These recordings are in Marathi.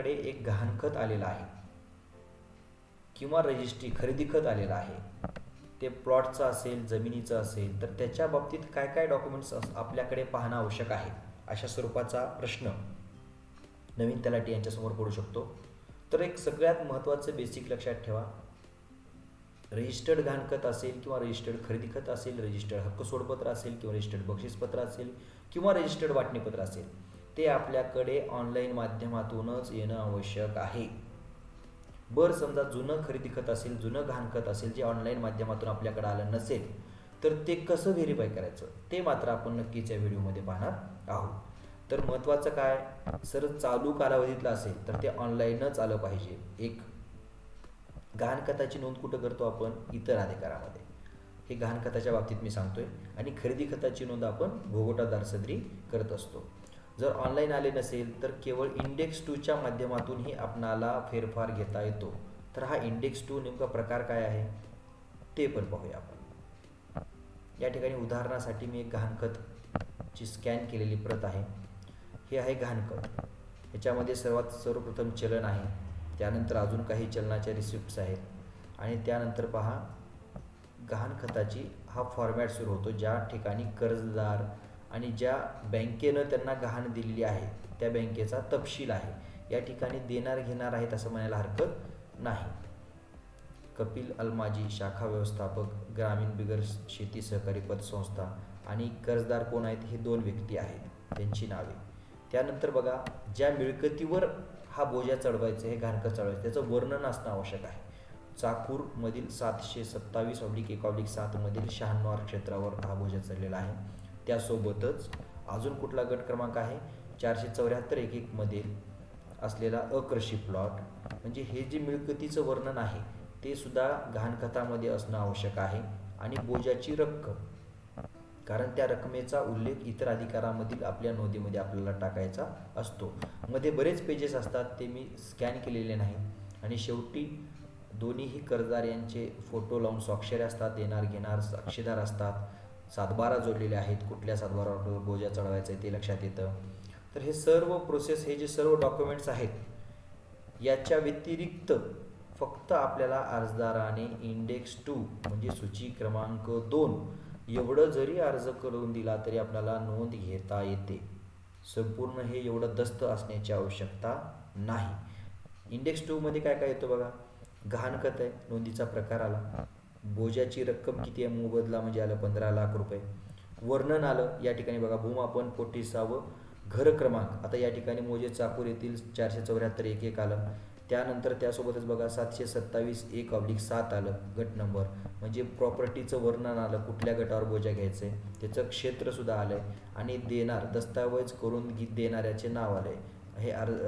आपल्याकडे एक गहाणखत आलेलं आहे. किंवा रजिस्ट्री खरेदी खत आलेलं आहे. ते प्लॉटचं असेल जमिनीचं असेल तर त्याच्या बाबतीत काय काय डॉक्युमेंट्स आपल्याकडे पाहणं आवश्यक आहे? अशा स्वरूपाचा प्रश्न नवीन तलाठी यांच्यासमोर पडू शकतो. तर एक सगळ्यात महत्त्वाचं बेसिक लक्षात ठेवा. रजिस्टर्ड गहाणखत असेल किंवा रजिस्टर्ड खरेदी खत असेल रजिस्टर्ड हक्क सोडपत्र असेल किंवा रजिस्टर्ड बक्षीसपत्र असेल किंवा रजिस्टर्ड वाटणीपत्र असेल. ते आपल्याकडे ऑनलाईन माध्यमातूनच येणं आवश्यक आहे. बरं समजा जुनं खरेदी खत असेल जुनं घाणखत असेल जे ऑनलाईन माध्यमातून आपल्याकडे आलं नसेल तर ते कसं व्हेरीफाय करायचं? ते मात्र आपण नक्कीच या व्हिडिओमध्ये पाहणार आहोत. तर महत्त्वाचं काय? सर चालू कालावधीतलं असेल तर ते ऑनलाईनच आलं पाहिजे. एक गहाणखताची नोंद कुठं करतो आपण? इतर अधिकारामध्ये. हे गहाणखताच्या बाबतीत मी सांगतोय. आणि खरेदी खताची नोंद आपण भोगोटादार सदरी करत असतो. जर ऑनलाईन आले नसेल तर केवळ इंडेक्स टूच्या माध्यमातूनही आपणाला फेरफार घेता येतो. तर हा इंडेक्स टू नेमका प्रकार काय आहे? ते पण पाहूया आपण. या ठिकाणी उदाहरणासाठी मी एक गहाणखतची स्कॅन केलेली प्रत आहे. हे आहे गहाणखत ह्याच्यामध्ये सर्वात सर्वप्रथम चलन आहे. त्यानंतर अजून काही चलनाच्या रिसिप्ट्स आहेत. आणि त्यानंतर पहा गहाणखताची हा फॉर्मॅट सुरू होतो ज्या ठिकाणी कर्जदार आणि ज्या बँकेनं त्यांना गहाण दिलेली आहे त्या बँकेचा तपशील आहे. या ठिकाणी देणार घेणार आहेत असं म्हणायला हरकत नाही. कपिल अलमाजी शाखा व्यवस्थापक ग्रामीण बिगर शेती सहकारी पतसंस्था आणि कर्जदार कोण आहेत हे दोन व्यक्ती आहेत त्यांची नावे. त्यानंतर बघा ज्या मिळकतीवर हा बोजा चढवायचा हे घाणकं चढवायचं त्याचं वर्णन असणं आवश्यक आहे. चाकूरमधील सातशे सत्तावीस ऑब्लिक एकाब्लिक सातमधील शहाण्णव क्षेत्रावर हा बोजा चढलेला आहे. त्यासोबतच अजून कुठला गट क्रमांक आहे? चारशे चौऱ्याहत्तर एक एकमधील असलेला अकृषी प्लॉट म्हणजे हे जे मिळकतीचं वर्णन आहे ते सुद्धा घाणखतामध्ये असणं आवश्यक आहे आणि बोजाची रक्कम. कारण त्या रकमेचा उल्लेख इतर अधिकारामधील आपल्या नोंदीमध्ये आपल्याला टाकायचा असतो. मध्ये बरेच पेजेस असतात ते मी स्कॅन केलेले नाही. आणि शेवटी दोन्हीही कर्जदार यांचे फोटो लावून स्वाक्षऱ्या असतात देणार घेणार साक्षीदार असतात. सातबारा जोडलेले आहेत कुठल्या सातबारावर बोजा चढवायचा आहे ते लक्षात येतं. तर हे सर्व प्रोसेस हे जे सर्व डॉक्युमेंट्स आहेत याच्या व्यतिरिक्त फक्त आपल्याला अर्जदाराने इंडेक्स टू म्हणजे सूची क्रमांक दोन एवढं जरी अर्ज करून दिला तरी आपल्याला नोंद घेता येते. संपूर्ण हे एवढं दस्त असण्याची आवश्यकता नाही. इंडेक्स टूमध्ये काय काय येतं बघा? गहाणखत आहे नोंदीचा प्रकार आला. बोजाची रक्कम किती आहे? मोबदला म्हणजे आलं पंधरा लाख रुपये. वर्णन आलं या ठिकाणी बघा भूमापन कोटीसावं घर क्रमांक. आता या ठिकाणी मोजे चाकूर येथील चारशे चौऱ्याहत्तर एक एक आलं. त्यानंतर त्यासोबतच बघा सातशे सत्तावीस एक ऑब्लिक सात आलं गट नंबर. म्हणजे प्रॉपर्टीचं वर्णन आलं कुठल्या गटावर बोजा घ्यायचं आहे. त्याचं क्षेत्रसुद्धा आलं आहे आणि देणार दस्तावेज करून देणाऱ्याचे नाव आलं आहे हे अर्ज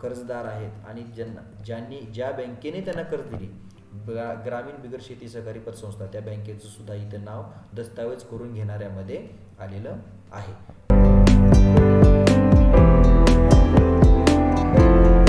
कर्जदार आहेत. आणि ज्यांना ज्यांनी ज्या बँकेने त्यांना कर्ज दिली ग्रा ग्रामीण बिगर शेती सहकारी पतसंस्था त्या बँकेचं सुद्धा इथं नाव दस्तावेज करून घेणाऱ्यामध्ये आलेलं आहे.